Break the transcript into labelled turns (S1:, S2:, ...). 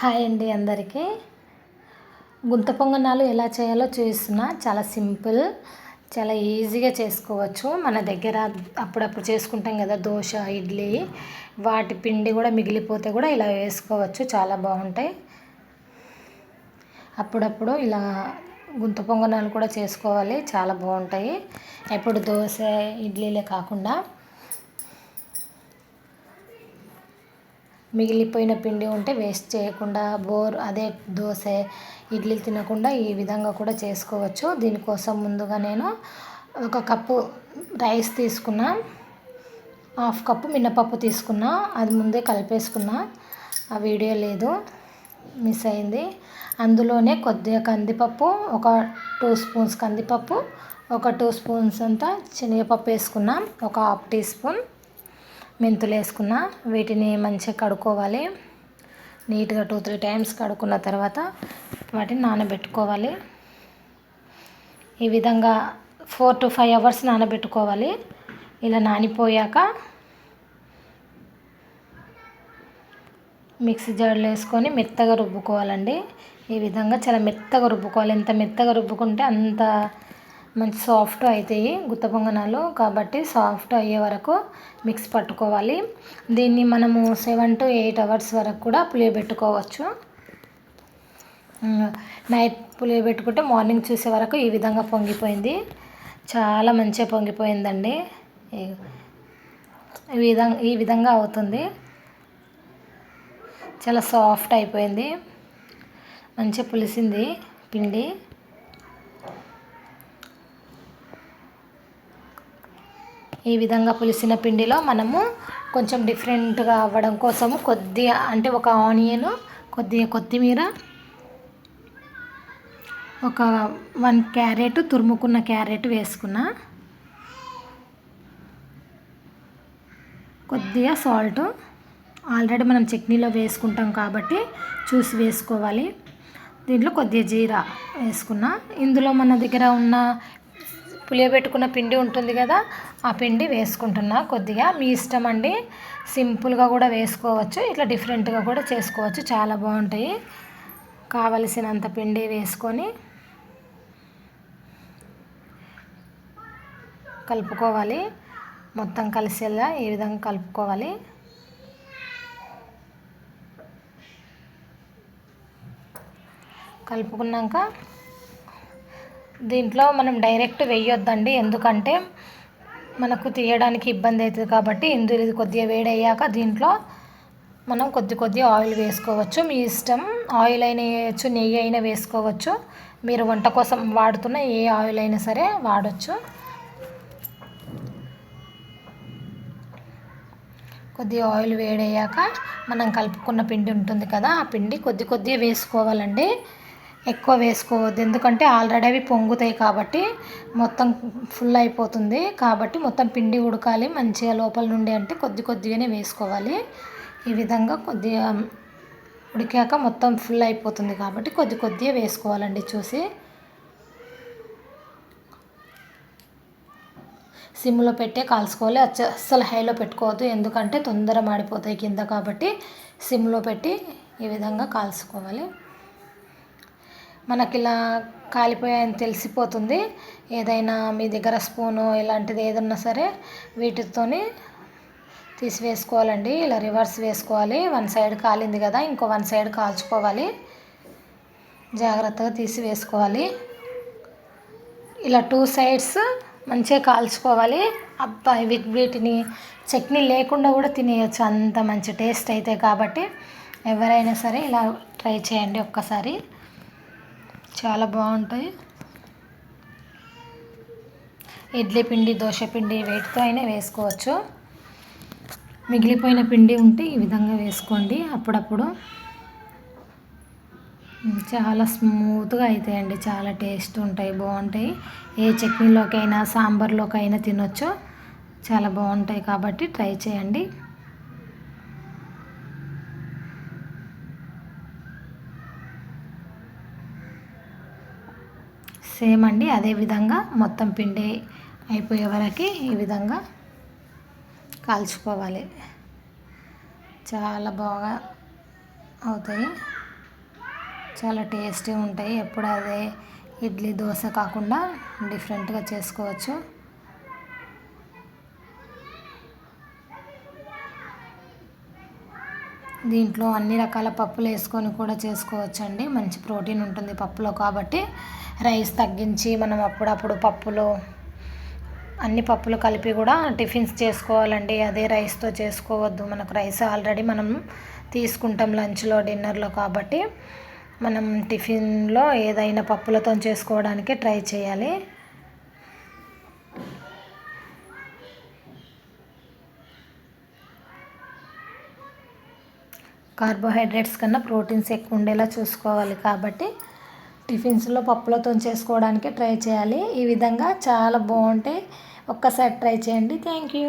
S1: Hi అండి అందరికీ. గుంత పొంగనాలు ఎలా చేయాలో చూస్తున్నా. చాలా సింపుల్ చాలా ఈజీగా చేసుకోవచ్చు. మన దగ్గర అప్పుడప్పుడు చేసుకుంటాం కదా దోశ ఇడ్లీ. వాటి పిండి కూడా మిగిలిపోతే కూడా ఇలా వేసుకోవచ్చు. చాలా బాగుంటాయి. అప్పుడప్పుడు ఇలా గుంత పొంగనాలు కూడా చేసుకోవాలి. చాలా బాగుంటాయి. ఎప్పుడు దోశ ఇడ్లీలే కాకుండా మిగిలిపోయిన పిండి ఉంటే వేస్ట్ చేయకుండా బోర్ అదే దోశ ఇడ్లీ తినకుండా ఈ విధంగా కూడా చేసుకోవచ్చు. దీనికోసం ముందుగా నేను ఒక కప్పు రైస్ తీసుకున్నా హాఫ్ కప్పు మినపప్పు తీసుకున్నా అది ముందే కలిపేసుకున్నా. ఆ వీడియో లేదు మిస్ అయింది. అందులోనే కొద్దిగా కందిపప్పు ఒక టూ స్పూన్స్ కందిపప్పు ఒక టూ స్పూన్స్ అంతా శనగపప్పు వేసుకున్నా ఒక హాఫ్ టీ స్పూన్. మెంతులు వేసుకున్న వీటిని మంచిగా కడుక్కోవాలి. నీట్గా టూ త్రీ టైమ్స్ కడుక్కున్న తర్వాత వాటిని నానబెట్టుకోవాలి. ఈ విధంగా ఫోర్ టు ఫైవ్ అవర్స్ నానబెట్టుకోవాలి. ఇలా నానిపోయాక మిక్సీ జార్లో వేసుకొని మెత్తగా రుబ్బుకోవాలండి. ఈ విధంగా చాలా మెత్తగా రుబ్బుకోవాలి. ఎంత మెత్తగా రుబ్బుకుంటే అంత మంచి సాఫ్ట్ అవుతాయి గుత్త పొంగనాలు కాబట్టి సాఫ్ట్ అయ్యే వరకు మిక్స్ పట్టుకోవాలి. దీన్ని మనము సెవెన్ టు ఎయిట్ అవర్స్ వరకు కూడా పులియబెట్టుకోవచ్చు. నైట్ పులియబెట్టుకుంటే మార్నింగ్ చూసే వరకు ఈ విధంగా పొంగిపోయింది. చాలా మంచిగా పొంగిపోయిందండి. ఈ విధంగా ఈ విధంగా అవుతుంది. చాలా సాఫ్ట్ అయిపోయింది. మంచిగా పులిసింది పిండి. ఈ విధంగా పులిసిన పిండిలో మనము కొంచెం డిఫరెంట్గా అవ్వడం కోసము కొద్దిగా అంటే ఒక ఆనియన్ కొద్దిగా కొత్తిమీర ఒక వన్ క్యారెట్ తురుముకున్న క్యారెట్ వేసుకున్నా కొద్దిగా సాల్ట్ ఆల్రెడీ మనం చట్నీలో వేసుకుంటాం కాబట్టి చూసి వేసుకోవాలి. దీంట్లో కొద్దిగా జీరా వేసుకున్నా. ఇందులో మన దగ్గర ఉన్న పులియబెట్టుకున్న పిండి ఉంటుంది కదా ఆ పిండి వేసుకుంటున్నా కొద్దిగా. మీ ఇష్టం అండి. సింపుల్గా కూడా వేసుకోవచ్చు ఇట్లా డిఫరెంట్గా కూడా చేసుకోవచ్చు. చాలా బాగుంటాయి. కావలసినంత పిండి వేసుకొని కలుపుకోవాలి. మొత్తం కలిసేలా ఈ విధంగా కలుపుకోవాలి. కలుపుకున్నాక దీంట్లో మనం డైరెక్ట్ వేయొద్దండి. ఎందుకంటే మనకు తీయడానికి ఇబ్బంది అవుతుంది కాబట్టి ఇందులో ఇది కొద్దిగా వేడయ్యాక దీంట్లో మనం కొద్ది కొద్దిగా ఆయిల్ వేసుకోవచ్చు. మీ ఇష్టం ఆయిల్ అయినా వేయచ్చు నెయ్యి అయినా వేసుకోవచ్చు. మీరు వంట కోసం వాడుతున్న ఏ ఆయిల్ అయినా సరే వాడచ్చు. కొద్దిగా ఆయిల్ వేడయ్యాక మనం కలుపుకున్న పిండి ఉంటుంది కదా ఆ పిండి కొద్ది కొద్దిగా వేసుకోవాలండి. ఎక్కువ వేసుకోవద్దు. ఎందుకంటే ఆల్రెడీ అవి పొంగుతాయి కాబట్టి మొత్తం ఫుల్ అయిపోతుంది. కాబట్టి మొత్తం పిండి ఉడకాలి. మంచిగా లోపల నుండి అంటే కొద్ది కొద్దిగానే వేసుకోవాలి. ఈ విధంగా కొద్దిగా ఉడికాక మొత్తం ఫుల్ అయిపోతుంది కాబట్టి కొద్ది కొద్దిగా వేసుకోవాలండి చూసి. సిమ్లో పెట్టే కాల్చుకోవాలి. అస్సలు హైలో పెట్టుకోవద్దు. ఎందుకంటే తొందర మాడిపోతాయి కింద కాబట్టి సిమ్లో పెట్టి ఈ విధంగా కాల్చుకోవాలి. మనకి ఇలా కాలిపోయాయని తెలిసిపోతుంది. ఏదైనా మీ దగ్గర స్పూను ఇలాంటిది ఏదన్నా సరే వీటితోని తీసివేసుకోవాలండి. ఇలా రివర్స్ వేసుకోవాలి. వన్ సైడ్ కాలింది కదా ఇంకో వన్ సైడ్ కాల్చుకోవాలి. జాగ్రత్తగా తీసివేసుకోవాలి. ఇలా టూ సైడ్స్ మంచిగా కాల్చుకోవాలి. అబ్బా వీటిని చట్నీ లేకుండా కూడా తినేయచ్చు. అంత మంచి టేస్ట్ అయితే కాబట్టి ఎవరైనా సరే ఇలా ట్రై చేయండి ఒక్కసారి. చాలా బాగుంటాయి. ఇడ్లీ పిండి దోశ పిండి వేటితో అయినా వేసుకోవచ్చు. మిగిలిపోయిన పిండి ఉంటే ఈ విధంగా వేసుకోండి అప్పుడప్పుడు. చాలా స్మూత్గా అవుతాయండి చాలా టేస్ట్ ఉంటాయి బాగుంటాయి. ఏ చట్నీలోకైనా సాంబార్లోకైనా తినొచ్చు. చాలా బాగుంటాయి కాబట్టి ట్రై చేయండి. సేమ్ అండి అదే విధంగా మొత్తం పిండి అయిపోయే వరకు ఈ విధంగా కాల్చుకోవాలి. చాలా బాగా అవుతాయి. చాలా టేస్టీ ఉంటాయి. ఎప్పుడు అదే ఇడ్లీ దోశ కాకుండా డిఫరెంట్గా చేసుకోవచ్చు. దీంట్లో అన్ని రకాల పప్పులు వేసుకొని కూడా చేసుకోవచ్చు అండి మంచి ప్రోటీన్ ఉంటుంది పప్పులో కాబట్టి. రైస్ తగ్గించి మనం అప్పుడప్పుడు పప్పులో అన్ని పప్పులు కలిపి కూడా టిఫిన్స్ చేసుకోవాలండి. అదే రైస్తో చేసుకోవద్దు. మనకు రైస్ ఆల్రెడీ మనం తీసుకుంటాం లంచ్లో డిన్నర్లో కాబట్టి. మనం టిఫిన్లో ఏదైనా పప్పులతో చేసుకోవడానికి ట్రై చేయాలి. కార్బోహైడ్రేట్స్ కన్నా ప్రోటీన్స్ ఎక్కువ ఉండేలా చూసుకోవాలి కాబట్టి టిఫిన్స్లో పప్పులతో చేసుకోవడానికి ట్రై చేయాలి. ఈ విధంగా చాలా బాగుంటాయి ఒక్కసారి ట్రై చేయండి. Thank you.